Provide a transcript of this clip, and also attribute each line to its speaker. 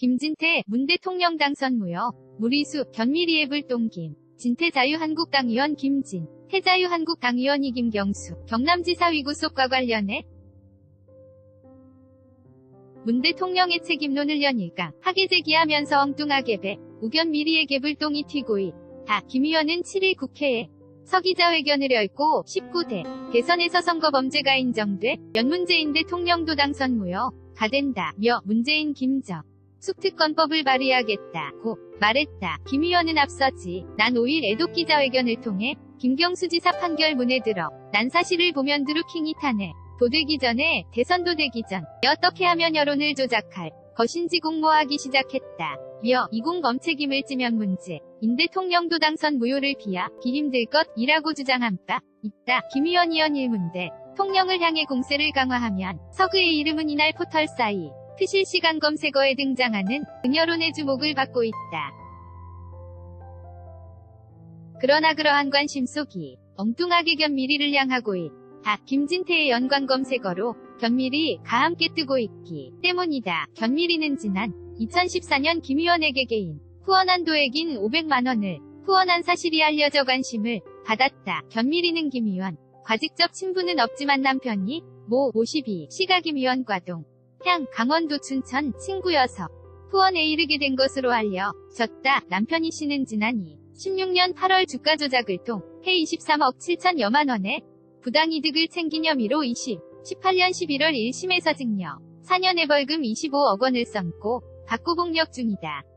Speaker 1: 김진태 문 대통령 당선 무효. 무리수 견미리의 불똥김. 진태 자유한국당 의원 김진. 태자유한국당 의원 이 김경수. 경남지사 위구속과 관련해 문 대통령의 책임론을 연일까 하게 제기하면서 엉뚱하게 배 우견 미리에게 불똥이 튀고이 다 김 의원은 7일 국회에 서기자회견을 열고 19대 대선에서 선거 범죄가 인정돼 연문재인 대통령도 당선 무효 가된다며 문재인 김정 숙특권법을 발의하겠다고 말했다. 김 의원은 앞서지 난 5일 애독 기자회견을 통해 김경수 지사 판결문에 들어 난 사실을 보면 드루킹이 타네. 도되기 전에 대선 도 되기 전 어떻게 하면 여론을 조작할 것인지 공모하기 시작했다. 며 이공 검 책임을 찌면 문제. 인 대통령도 당선 무효를 비하기 힘들 것이라고 주장한 바 있다. 김 의원 의원 일문대 통령을 향해 공세를 강화하면 서그의 이름은 이날 포털 사이 트 실시간 검색어에 등장하는 은여론의 주목을 받고 있다. 그러나 그러한 관심 속이 엉뚱하게 견미리를 향하고 있다. 김진태의 연관 검색어로 견미리가 함께 뜨고 있기 때문이다. 견미리는 지난 2014년 김 의원에게 개인 후원한 도액인 500만원을 후원한 사실이 알려져 관심을 받았다. 견미리는 김 의원 과직접 친분은 없지만 남편이 모 52 시가 김 의원과 동 향 강원도 춘천 친구여서 후원에 이르게 된 것으로 알려졌다. 남편이 씨는 지난 2016년 8월 주가 조작을 통해 23억 7천여만 원의 부당이득을 챙긴 혐의로 20, 18년 11월 1심에서 징역 4년의 벌금 25억 원을 썸고 복역 중이다.